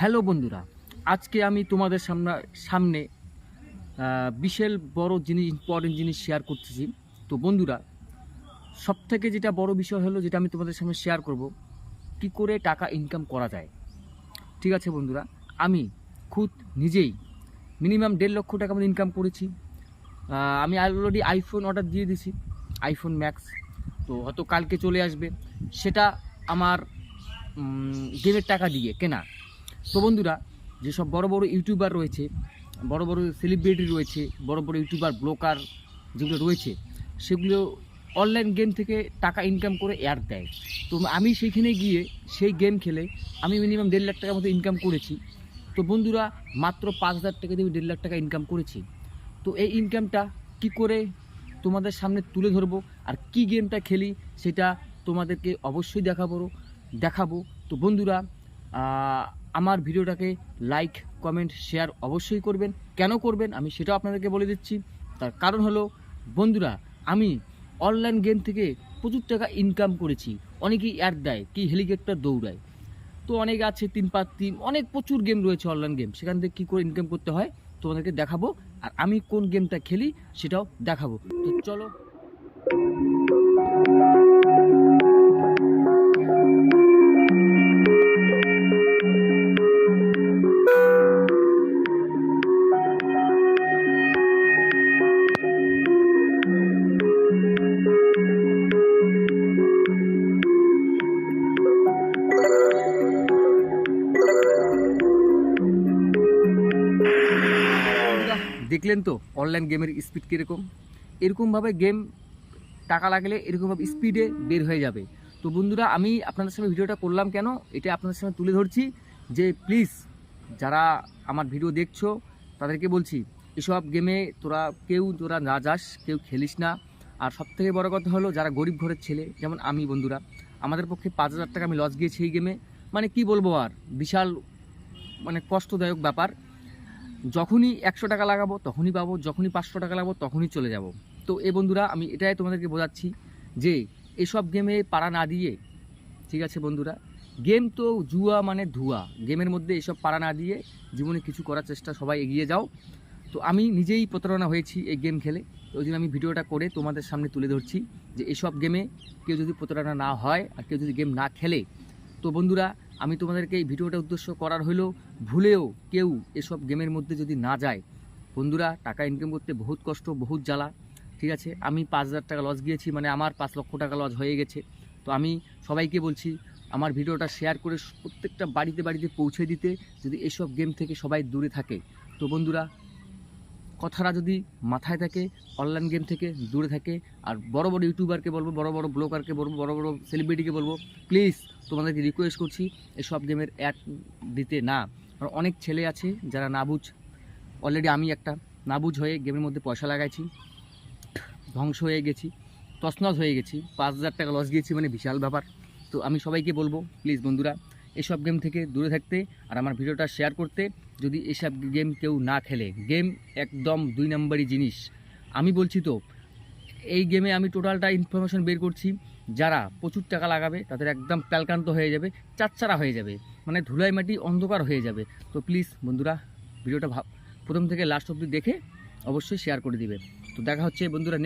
Hello বন্ধুরা, আজকে আমি তোমাদের সামনে সামনে বিশাল বড় জিনিস ইম্পর্টেন্ট জিনিস শেয়ার করতেছি। তো বন্ধুরা সব থেকে যেটা বড় বিষয় হলো যেটা আমি তোমাদের সামনে শেয়ার করব, কি করে টাকা ইনকাম করা যায়। ঠিক আছে বন্ধুরা, আমি খুদ নিজেই মিনিমাম দেড় লক্ষ টাকা মতো ইনকাম করেছি। আমি অলরেডি আইফোন অর্ডার দিয়ে দিছি আইফোন ম্যাক্স তো হয়তো কালকে চলে আসবে, সেটা আমার গেমের টাকা দিয়ে, কেনা। তো বন্ধুরা, যেসব বড় বড় ইউটিউবার রয়েছে, বড় বড় সেলিব্রিটি রয়েছে, বড় বড় ইউটিউবার, ব্লকার যেগুলো রয়েছে, সেগুলো অনলাইন গেম থেকে টাকা ইনকাম করে অ্যাড দেয়। তো আমি সেইখানে গিয়ে সেই গেম খেলে আমি মিনিমাম দেড় লাখ টাকার মতো ইনকাম করেছি। তো বন্ধুরা, মাত্র পাঁচ হাজার টাকা দিয়ে দেড় লাখ টাকা ইনকাম করেছি। তো এই ইনকামটা কি করে তোমাদের সামনে তুলে ধরবো আর কি গেমটা খেলি সেটা তোমাদেরকে অবশ্যই দেখাবো। দেখাবো। তো বন্ধুরা আমার ভিডিওটাকে লাইক কমেন্ট শেয়ার অবশ্যই করবেন। কেন করবেন? আমি সেটাও আপনাদেরকে বলে দিচ্ছি। তার কারণ হলো, বন্ধুরা, আমি অনলাইন গেম থেকে প্রচুর টাকা ইনকাম করেছি। অনেকেই অ্যাড দেয়, কি হেলিকপ্টার দৌড়ায়। তো অনেক আছে, তিন পাঁচ তিন, অনেক প্রচুর গেম রয়েছে অনলাইন গেম সেখান থেকে কী করে ইনকাম করতে হয়? তোমাদেরকে দেখাবো। আর আমি কোন গেমটা খেলি, সেটাও দেখাবো। তো চলো। দেখলেন তো অনলাইন গেমের স্পিড কীরকম? এরকমভাবে গেম টাকা লাগলে এরকমভাবে স্পিডে বের হয়ে যাবে। তো বন্ধুরা, আমি আপনাদের সামনে ভিডিওটা করলাম কেন? এটা আপনাদের সামনে তুলে ধরছি যে প্লিজ যারা আমার ভিডিও দেখছ, তাদেরকে বলছি, এসব গেমে তোরা কেউ তোরা না যাস, কেউ খেলিস না। আর সবথেকে বড় কথা হলো, যারা গরিব ঘরের ছেলে, যেমন আমি বন্ধুরা, আমাদের পক্ষে পাঁচ হাজার টাকা আমি লস গিয়েছি এই গেমে মানে কি বলব আর? বিশাল মানে কষ্টদায়ক ব্যাপার। যখনই একশো টাকা লাগাবো, তখনই পাবো, যখনই পাঁচশো টাকা লাগাবো, তখনই চলে যাব। তো এ বন্ধুরা, আমি এটাই তোমাদেরকে বোঝাচ্ছি যে এসব গেমে পাড়া না দিয়ে, ঠিক আছে বন্ধুরা? গেম তো জুয়া মানে ধুয়া। গেমের মধ্যে এসব পাড়া না দিয়ে জীবনে কিছু করার চেষ্টা সবাই এগিয়ে যাও। তো আমি নিজেই প্রতারণা হয়েছি এই গেম খেলে। ওই জন্য আমি ভিডিওটা করে তোমাদের সামনে তুলে ধরছি যে এসব গেমে কেউ যদি প্রতারণা না হয় আর কেউ যদি গেম না খেলে, তো বন্ধুরা আমি তোমাদেরকে এই ভিডিওটা উদ্দেশ্য করার হলো ভুলেও কেউ এসব গেমের মধ্যে যদি না যায়, বন্ধুরা, টাকা ইনকাম করতে বহুত কষ্ট, বহুত জ্বালা, ঠিক আছে? আমি পাঁচ হাজার টাকা লস গিয়েছি মানে আমার পাঁচ লক্ষ টাকা লস হয়ে গেছে। তো আমি সবাইকে বলছি, আমার ভিডিওটা শেয়ার করে প্রত্যেকটা বাড়িতে বাড়িতে পৌঁছে দিতে, যদি এসব গেম থেকে সবাই দূরে থাকে। তো বন্ধুরা কথাটা যদি মাথায় থাকে অনলাইন গেম থেকে দূরে থাকে, আর বড় বড় ইউটিউবারকে বলব, বড় বড় ব্লগারকে বলব, বড় বড় সেলিব্রিটিকে বলব প্লিজ তোমাদেরকে রিকোয়েস্ট করছি, এসব গেমের অ্যাড দিতে না। কারণ অনেক ছেলে আছে যারা না বুঝ অলরেডি আমি একটা না বুঝ হয়ে গেমের মধ্যে পয়সা লাগাইছি, ধ্বংস হয়ে গেছি, তছনছ হয়ে গেছি, পাঁচ হাজার টাকা লস গিয়েছি মানে বিশাল ব্যাপার। তো আমি সবাইকে বলব প্লিজ বন্ধুরা এসব গেম থেকে দূরে থাকতে আর আমার ভিডিওটা শেয়ার করতে যদি এসব গেম কেউ না খেলে। গেম একদম দুই নম্বরই জিনিস। আমি বলছি তো, এই গেমে আমি টোটালটা ইনফরমেশন বের করছি, যারা প্রচুর টাকা লাগাবে, তাদের একদম প্যালকান্ত হয়ে যাবে, চাচ্চারা হয়ে যাবে মানে ধুলাই মাটি অন্ধকার হয়ে যাবে। তো প্লিজ বন্ধুরা, ভিডিওটা ভাব প্রথম থেকে লাস্ট অবধি দেখে অবশ্যই শেয়ার করে দিবে। তো দেখা হচ্ছে বন্ধুরা